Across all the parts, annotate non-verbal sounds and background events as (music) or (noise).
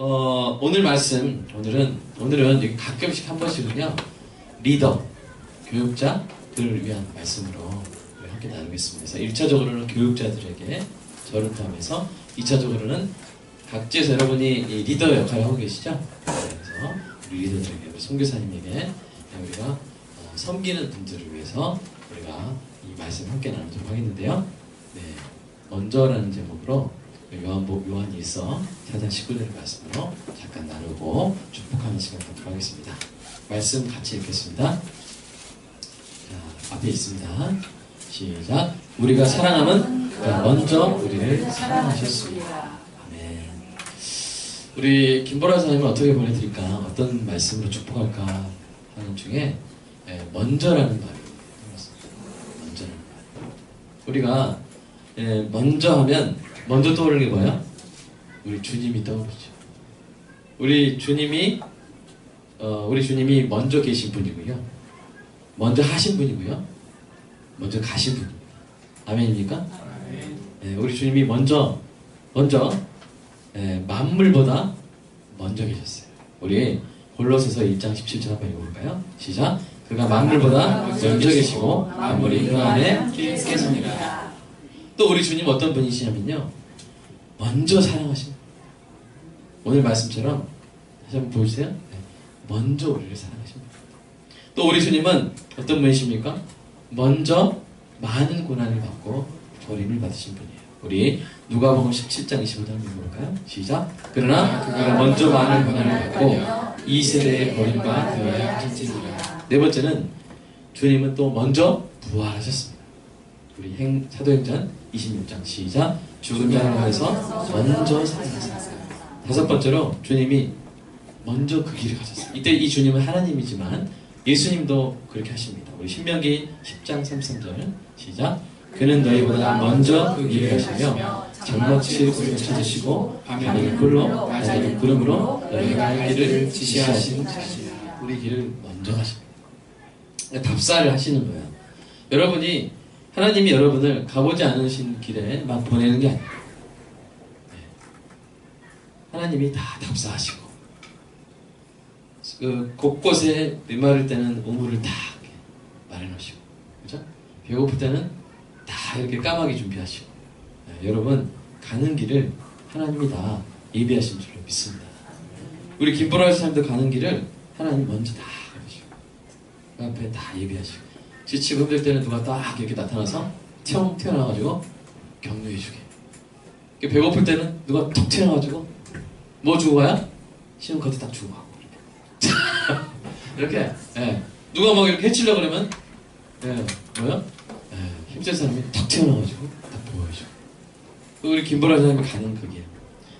어, 오늘 말씀, 오늘은, 오늘은 가끔씩 한 번씩은요, 리더, 교육자들을 위한 말씀으로 함께 나누겠습니다. 그래서 1차적으로는 교육자들에게 저를 포함해서 2차적으로는 각지에서 여러분이 이 리더 역할을 하고 계시죠? 그래서 우리 리더들에게, 우리 선교사님에게 우리가 어, 섬기는 분들을 위해서 우리가 이 말씀 함께 나누도록 하겠는데요. 네, 먼저라는 제목으로 요한복 요한 일서 4장 19절 말씀으로 잠깐 나누고 축복하는 시간 갖도록 하겠습니다. 말씀 같이 읽겠습니다. 자, 앞에 있습니다. 시작. 우리가 사랑함은 먼저 우리를 사랑하셨습니다. 아멘. 우리 김보라 사님은 어떻게 보내드릴까? 어떤 말씀으로 축복할까 하는 중에 예, 먼저라는 말이. 먼저라는 말. 우리가 예, 먼저 하면 먼저 떠오르는 게 뭐야? 우리 주님이 떠오르죠. 우리 주님이 어, 우리 주님이 먼저 계신 분이고요. 먼저 하신 분이고요. 먼저 가신 분입니다. 아멘입니까? 예, 우리 주님이 먼저 먼저 예, 만물보다 먼저 계셨어요. 우리 골로새서 1장 17절 한번 읽어볼까요? 시작. 그가 만물보다 먼저 계시고 만물이 그 안에 계십니다. 또 우리 주님 어떤 분이시냐면요. 먼저 사랑하신 오늘 말씀처럼 다시 한번 보여주세요. 네. 먼저 우리를 사랑하십니다. 또 우리 주님은 어떤 분이십니까? 먼저 많은 고난을 받고 버림을 받으신 분이에요. 우리 누가복음 17장 25절 한번 볼까요? 시작. 그러나 그가 먼저 많은 고난을 받고 이 세대의 버림과 되어야 할지니라. 네 번째는 주님은 또 먼저 부활하셨습니다. 우리 행, 사도행전 26장 시작. 죽은 자를 위해서 먼저 살아났습니다. 다섯 번째로 주님이 먼저 그 길을 가셨어요. 이때 이 주님은 하나님이지만 예수님도 그렇게 하십니다. 우리 신명기 10장 33절 시작. 그는 너희보다 먼저 그 길을 가시며 장막치 우리를 찾으시고 밤에는 불로 낮에는 구름으로 너희가 갈 길을 지시하신 자시라. 우리 길을 먼저 가십니다. 답사를 하시는 거예요. 여러분이 하나님이 여러분을 가보지 않으신 길에 막 보내는 게 아니에요. 네. 하나님이 다 답사하시고 그 곳곳에 메마를 때는 우물을 다 마련하시고 그죠? 배고플 때는 다 이렇게 까마귀 준비하시고 네, 여러분 가는 길을 하나님이 다 예비하신 줄로 믿습니다. 우리 김보라 사람들 가는 길을 하나님 먼저 다 해주시고 그 앞에 다 예비하시고 지치고 힘들 때는 누가 딱 이렇게 나타나서 튀어 튀어나와가지고 격려해주게. 배고플 때는 누가 툭 튀어나와가지고 뭐 주고 가야? 신용카드 딱 주고 가고 (laughs) 이렇게. 예. 누가 막 이렇게 해치려 그러면 예. 뭐야? 예. 힘센 사람이 탁 튀어나와가지고 딱. 또 우리 김보라 사람이 가는 그 길.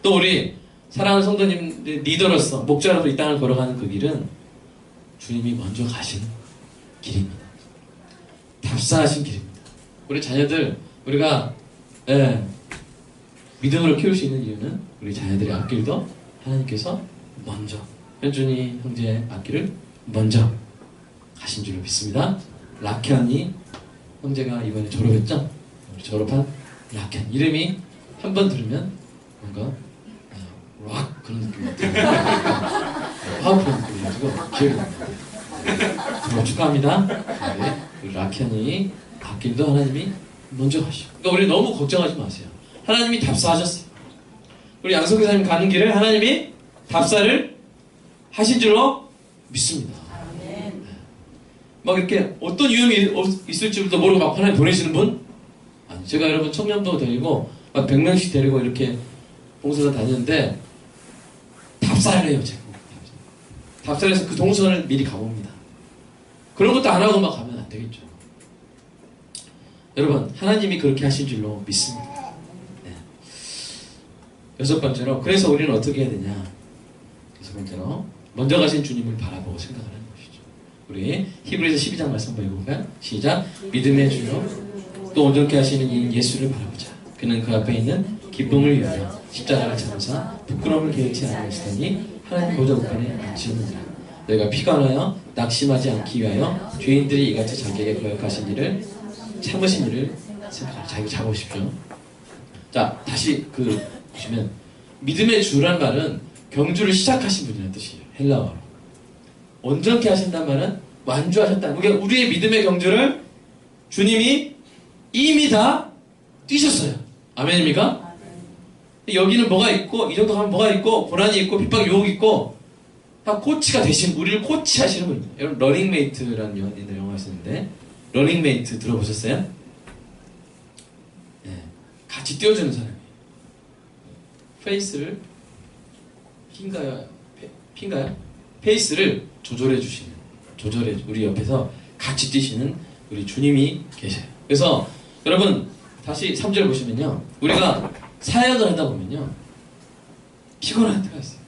또 우리 사랑하는 성도님 리더로서 목자로서 이 땅을 걸어가는 그 길은 주님이 먼저 가신 길입니다. 답사하신 길입니다. 우리 자녀들 우리가 예, 믿음으로 키울 수 있는 이유는 우리 자녀들의 앞길도 하나님께서 먼저 현준이 형제의 앞길을 먼저 가신 줄로 믿습니다. 라켄이 형제가 이번에 졸업했죠? 졸업한 라켄 이름이 한 번 들으면 뭔가 어, 락 그런 느낌이 들어요. (laughs) 파워풀한 느낌이가지고 기억이 납니다. 정말 축하합니다. 네, 우리 라켄이 앞길도 하나님이 먼저 가시고. 그러니까 우리 너무 걱정하지 마세요. 하나님이 답사하셨어요. 우리 양석 기사님 가는 길을 하나님이 답사를 하신 줄로 믿습니다. 네. 막 이렇게 어떤 유형이 있을지도 모르고 막 하나님 보내시는 분? 제가 여러분 청년도 데리고 막 100명씩 데리고 이렇게 봉사를 다녔는데 답사를 해요, 제가. 답사를 해서 그 동선을 미리 가봅니다. 그런 것도 안 하고 막 되겠죠. 여러분, 하나님이 그렇게 하신 줄로 믿습니다. 네. 여섯 번째로, 그래서 우리는 어떻게 해야 되냐? 여섯 번째로, 먼저 가신 주님을 바라보고 생각을 하는 것이죠. 우리 히브리서 12장 말씀 한번 읽어볼까요? 시작. 믿음의 주요, 또 온전케 하시는 이 예수를 바라보자. 그는 그 앞에 있는 기쁨을 위하여 십자가를 참으사 부끄러움을 계획치 않으시더니 하나님 보좌 우편에 앉으느니라. 너희가 피관하여 낙심하지 않기 위하여 죄인들이 이같이 자기에게 거역하신 일을 참으신 일을 생각하라. 자, 이거 잡아보십시오. 자, 다시 그 보시면 믿음의 주란 말은 경주를 시작하신 분이라는 뜻이에요. 헬라어로. 온전케 하신단 말은 완주하셨다. 우리 우리의 믿음의 경주를 주님이 이미 다 뛰셨어요. 아멘입니까? 여기는 뭐가 있고 이 정도 가면 뭐가 있고 고난이 있고 핍박 유혹이 있고 다 코치가 되신 우리를 코치하시는 분입니다. 여러분 러닝메이트라는 영- 옛날 영화 있었는데 러닝메이트 들어보셨어요? 네, 같이 뛰어주는 사람이에요. 페이스를 핀가요? 페, 핀가요? 페이스를 조절해 주시는 조절해 우리 옆에서 같이 뛰시는 우리 주님이 계셔요. 그래서 여러분 다시 3절 보시면요. 우리가 사역을 하다 보면요. 피곤할 때가 있어요.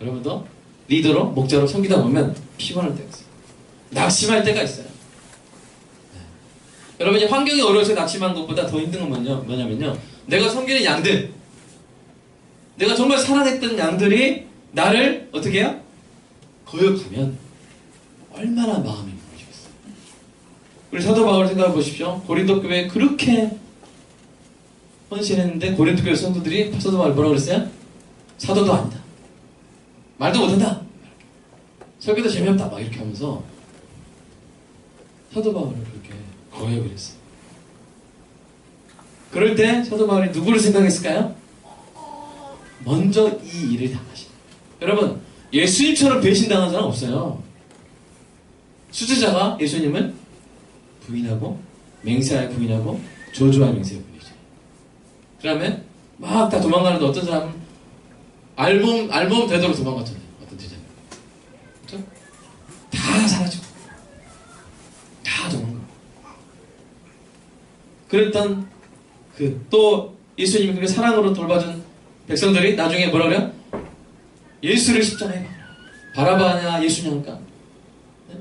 여러분도 리더로 목자로 섬기다 보면 피곤할 때가 있어요. 낙심할 때가 있어요. 네. 여러분 이제 환경이 어려워서 낙심한 것보다 더 힘든 건 뭐냐, 뭐냐면요. 내가 섬기는 양들, 내가 정말 사랑했던 양들이 나를 어떻게 해요? 거역하면 얼마나 마음이 무너지겠어요. 우리 사도 바울 생각해 보십시오. 고린도 교회에 그렇게 헌신했는데 고린도 교회 성도들이 사도 바울 뭐라고 그랬어요? 사도도 아니다. 말도 못한다. 설교도 재미없다. 막 이렇게 하면서 사도 바울을 그렇게 거역을 했어요. 그럴 때 사도 바울이 누구를 생각했을까요? 먼저 이 일을 당하신. 여러분, 예수님처럼 배신당한 사람 없어요. 수제자가 예수님을 부인하고 맹세하여 부인하고 조조하여 맹세하여 부인이죠. 그러면 막 다 도망가는데 어떤 사람은 알몸 알몸 되도록 도망갔잖아요. 어떤 제자는. 그렇죠? 다 사라지고 다 도망가. 그랬던 그 또 예수님이 그렇게 사랑으로 돌봐준 백성들이 나중에 뭐라 그래요? 예수를 십자가에 바라바냐 예수냐니까 네?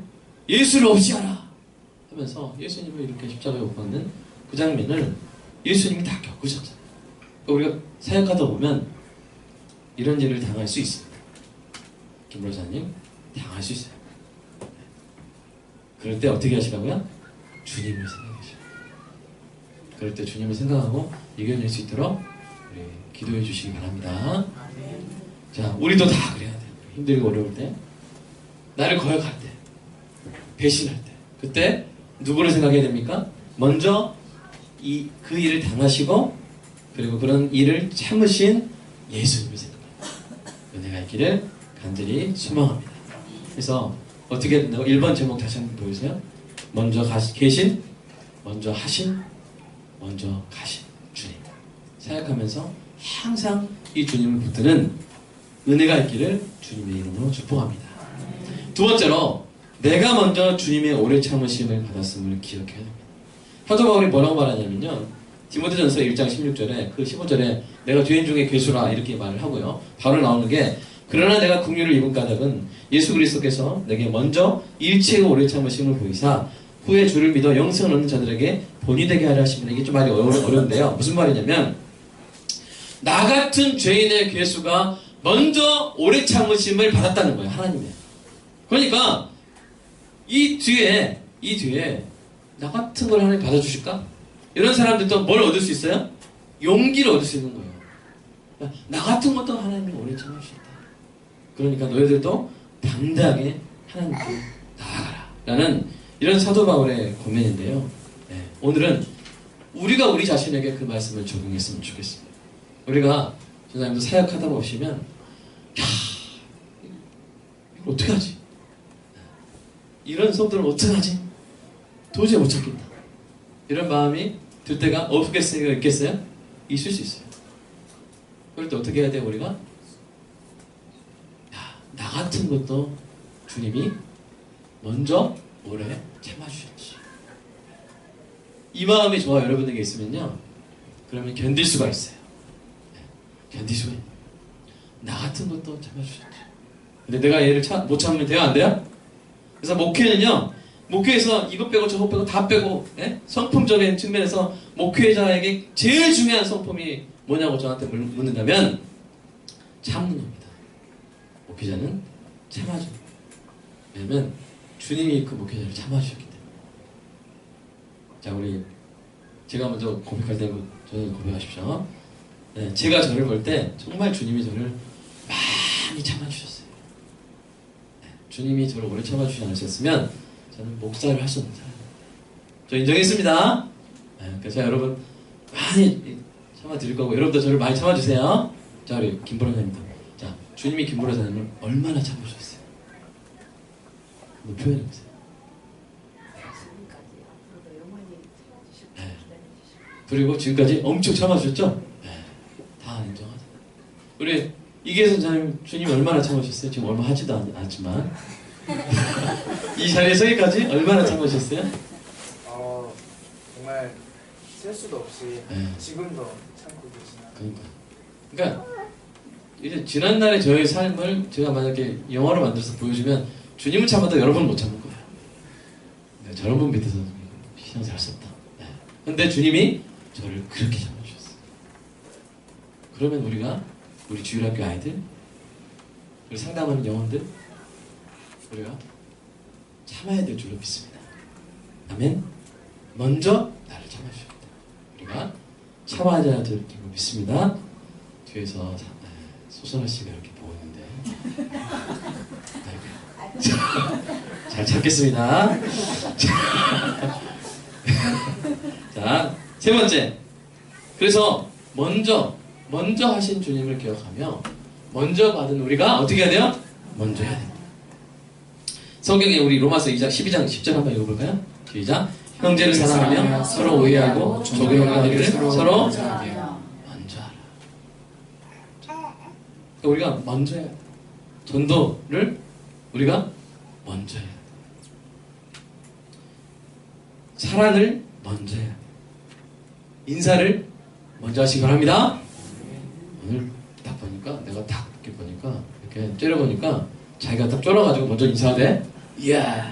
예수를 없이 하라 하면서 예수님을 이렇게 십자가에 못 박는 그 장면을 예수님이 다 겪으셨잖아요. 그러니까 우리가 사역하다 보면 이런 일을 당할 수 있습니다. 김 목사님 당할 수 있어요. 네. 그럴 때 어떻게 하시라고요? 주님을 생각하시고 그럴 때 주님을 생각하고 이겨낼 수 있도록 우리 기도해 주시기 바랍니다. 자, 우리도 다 그래야 돼. 힘들고 어려울 때, 나를 거역할 때, 배신할 때, 그때 누구를 생각해야 됩니까? 먼저 이 그 일을 당하시고 그리고 그런 일을 참으신 예수님을 생각합니다. 은혜가 있기를 간절히 소망합니다. 그래서 어떻게 된다고? 1번 제목 다시 한번 보여주세요. 먼저 가시, 계신, 먼저 하신, 먼저 가신 주님. 생각하면서 항상 이 주님을 붙드는 은혜가 있기를 주님의 이름으로 축복합니다. 두 번째로 내가 먼저 주님의 오래 참으심을 받았음을 기억해야 됩니다. 사도 바울이 뭐라고 말하냐면요. 디모데전서 1장 16절에 그 15절에 내가 죄인 중에 괴수라 이렇게 말을 하고요. 바로 나오는 게 그러나 내가 국류를 입은 까닭은 예수 그리스도께서 내게 먼저 일체의 오래 참으심을 보이사 후에 주를 믿어 영생을 얻는 자들에게 본이 되게 하려 하시면 이게 좀 말이 어려, 어려운데요. 무슨 말이냐면 나 같은 죄인의 괴수가 먼저 오래 참으심을 받았다는 거예요. 하나님의. 그러니까 이 뒤에 이 뒤에 나 같은 걸 하나님 받아주실까? 이런 사람들도 뭘 얻을 수 있어요? 용기를 얻을 수 있는 거예요. 나 같은 것도 하나님이 오래 참으신다. 그러니까 너희들도 당당하게 하나님께 나아가라. 라는 이런 사도 바울의 고민인데요. 네, 오늘은 우리가 우리 자신에게 그 말씀을 적용했으면 좋겠습니다. 우리가 선생님도 사역하다 보시면 야 이걸 어떻게 하지? 이런 성들은 어떻게 하지? 도저히 못 찾겠다. 이런 마음이 들 때가 없겠어요? 있겠어요? 있을 수 있어요. 그럴 때 어떻게 해야 돼요, 우리가? 야, 나 같은 것도 주님이 먼저 오래 참아주셨지. 이 마음이 저와 여러분에게 있으면요. 그러면 견딜 수가 있어요. 네, 견딜 수가 있어요. 나 같은 것도 참아주셨지. 근데 내가 얘를 참, 못 참으면 돼요, 안 돼요? 그래서 목회는요, 목회에서 이것 빼고 저것 빼고 다 빼고, 예? 성품적인 측면에서 목회자에게 제일 중요한 성품이 뭐냐고 저한테 물- 묻는다면, 참는 겁니다. 목회자는 참아줘. 왜냐면, 주님이 그 목회자를 참아주셨기 때문에. 자, 우리, 제가 먼저 고백할 때, 저는 고백하십시오. 네, 제가 저를 볼 때, 정말 주님이 저를 많이 참아주셨어요. 네, 주님이 저를 오래 참아주지 않으셨으면 저는 목사를 할 수 없는 사람. 저 인정했습니다. 네, 그래서 여러분 많이 참아드릴 거고 여러분도 저를 많이 참아주세요. 자 우리 김보라사님도 자 주님이 김보라사님을 얼마나 참아주셨어요? 한번 표현해보세요. 네. 그리고 지금까지 엄청 참아주셨죠? 네, 다 인정하죠. 우리 이계 선생님 주님 얼마나 참으셨어요? 지금 얼마 하지도 않- 않았지만 (laughs) 이 자리에 서기까지 얼마나 참으셨어요? 어, 정말 셀 수도 없이 네. 지금도 참고 계시나 그러니까, 그러니까 이제 지난 날의 저의 삶을 제가 만약에 영화로 만들어서 보여주면 주님은 참아도 여러분은 못 참을 거예요. 네, 저런 분 밑에서 신앙생활 할수 없다. 네. 근데 주님이 저를 그렇게 참아주셨어요. 그러면 우리가 우리 주일학교 아이들, 우리 상담하는 영혼들, 우리가 참아야 될 줄로 믿습니다. 아멘. 먼저 나를 참아주셨다. 우리가 참아야 될 줄로 믿습니다. 뒤에서 소선아 씨가 이렇게 아이고. 자, 잘 찾겠습니다. 자, 세 번째. 그래서 먼저 먼저 하신 주님을 기억하며 먼저 받은 우리가 어떻게 해야 돼요? 먼저 해야 됩니다. 성경에 우리 로마서 2장 12장 10절 한번 읽어볼까요? 시작. 형제를 사랑하며 서로 오해하고 조경하기를 서로 먼저 하라. 우리가 먼저 해야 돼. 전도를 우리가 먼저 해야 돼. 사랑을 먼저 해야 돼. 인사를 먼저 하시기 바랍니다. 오늘 딱 보니까 내가 딱 이렇게 보니까 이렇게 째려보니까 자기가 딱 쫄아가지고 먼저 인사하대. 이야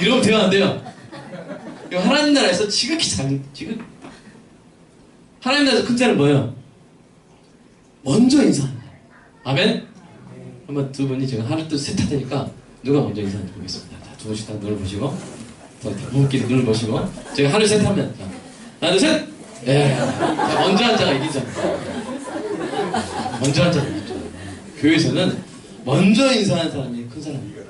이러면 되면 안 돼요. 이거 하나님 나라에서 지극히 장 지극 하나님 나라에서 큰 자는 뭐예요? 먼저 거예요. 아멘. 한번 두 분이 지금 하나 둘셋 하니까 누가 먼저 인사하는지 보겠습니다. 자, 두 분씩 다 눈을 보시고 더 부부끼리 눈을 보시고 제가 하나 둘셋 하면 자, 하나 둘셋 예. 자, 먼저 한 자가 이기잖아요. 먼저 한 자가 이기죠. 교회에서는 먼저 인사하는 사람이 큰 사람이에요.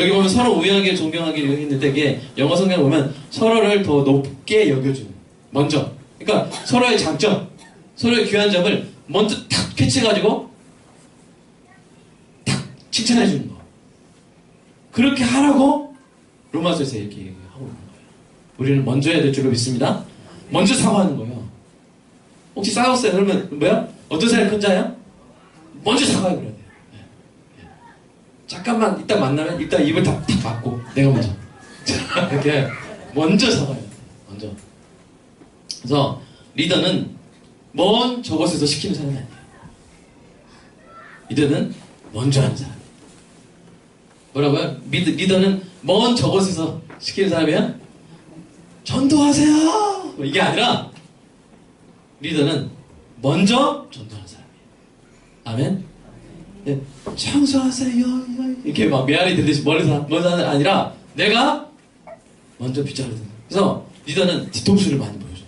여기 보면 서로 우애하게 존경하게 했는데 이게 영어 성경 보면 서로를 더 높게 여겨주는 먼저 그러니까 서로의 장점 서로의 귀한 점을 먼저 탁 캐치해가지고 탁 칭찬해주는 거 그렇게 하라고 로마서에서 이렇게 하고 있는 거예요 우리는 먼저 해야 될 줄로 믿습니다 먼저 사과하는 거예요 혹시 싸웠어요? 그러면 뭐야? 어떤 사람이 큰 자야? 먼저 사과해 돼요 잠깐만 이따 만나면 이따 입을 다, 다 막고 내가 먼저. 자, 이렇게 먼저 사과해요. 먼저. 그래서 리더는 먼 저곳에서 시키는 사람이 아니에요. 리더는 먼저 하는 사람. 뭐라고요? 리더, 리더는 먼 저곳에서 시키는 사람이야? 전도하세요! 뭐 이게 아니라 리더는 먼저 전도하는 사람이에요. 아멘? 네, 청소하세요. 이렇게 막 메아리 들듯이 멀리서 먼저 아니라 내가 먼저 빗자루 든 그래서 리더는 뒤통수를 많이 보여줘요.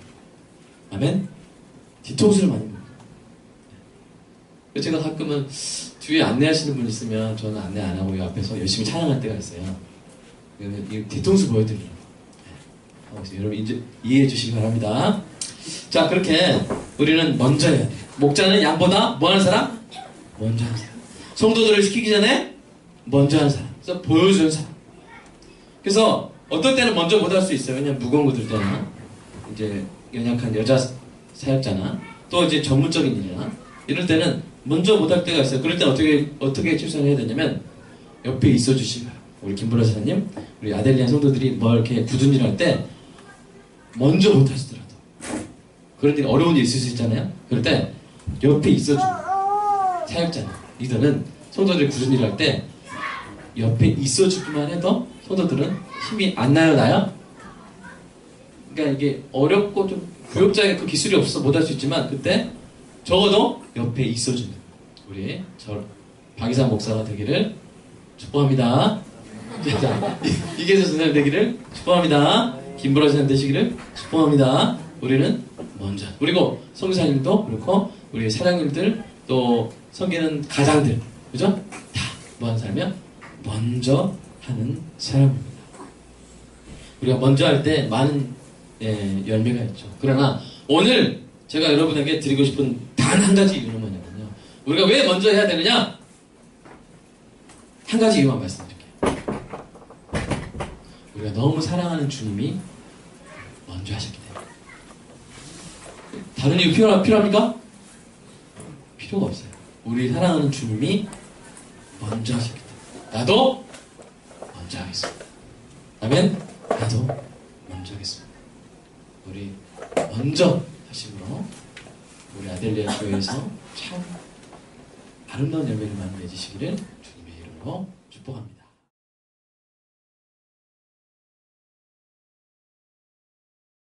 아멘? 뒤통수를 많이 보여줘요. 그래서 제가 가끔은 뒤에 안내하시는 분 있으면 저는 안내 안 하고 이 앞에서 열심히 찬양할 때가 있어요. 이 뒤통수 보여드리려고. 있어요. 여러분 이제 이해해 주시기 바랍니다. 자, 그렇게 우리는 먼저 해야 돼요. 목자는 양보다 뭐 하는 사람? 먼저 하는 사람. 성도들을 시키기 전에 먼저 하는 사람. 그래서 보여주는 사람. 그래서 어떨 때는 먼저 못 할 수 있어요. 왜냐면 무거운 거 들 때나 이제 연약한 여자 사역자나 또 이제 전문적인 일이나 이럴 때는 먼저 못 할 때가 있어요. 그럴 때 어떻게 어떻게 최선을 해야 되냐면 옆에 있어 주시고요. 우리 김보라 사님, 우리 아델리안 성도들이 뭐 이렇게 굳은 일 할 때 먼저 못 하시더라도 그런 일 어려운 일 있을 수 있잖아요. 그럴 때 옆에 있어 주 사역자는 리더는 성도들이 굳은 일을 할 때 옆에 있어주기만 해도 성도들은 힘이 안 나요 나요? 그러니까 이게 어렵고 좀 교육자에게 그 기술이 없어서 못할 수 있지만 그때 적어도 옆에 있어주는 우리 저 박이상 목사가 되기를 축복합니다. (laughs) 자, 이- 이계수 선생님 되기를 축복합니다. 김보라 선생님 되시기를 축복합니다. 우리는 먼저 그리고 성사님도 그렇고 우리 사장님들 또 섬기는 가장들 그죠? 다 뭐하는 사람이야? 먼저 하는 사람입니다. 우리가 먼저 할 때 많은 예, 열매가 있죠. 그러나 오늘 제가 여러분에게 드리고 싶은 단 한 가지 이유는 뭐냐면요. 우리가 왜 먼저 해야 되느냐? 한 가지 이유만 말씀드릴게요. 우리가 너무 사랑하는 주님이 먼저 하셨기 때문에. 다른 이유 필요, 필요합니까? 필요가 없어요. 우리 사랑하는 주님이 먼저 때문에. 나도 먼저 하겠습니다. 아멘? 나도 먼저 하겠습니다. 우리 먼저 하심으로 우리 아델리아 교회에서 참 아름다운 많이 맺으시기를 주님의 이름으로 축복합니다.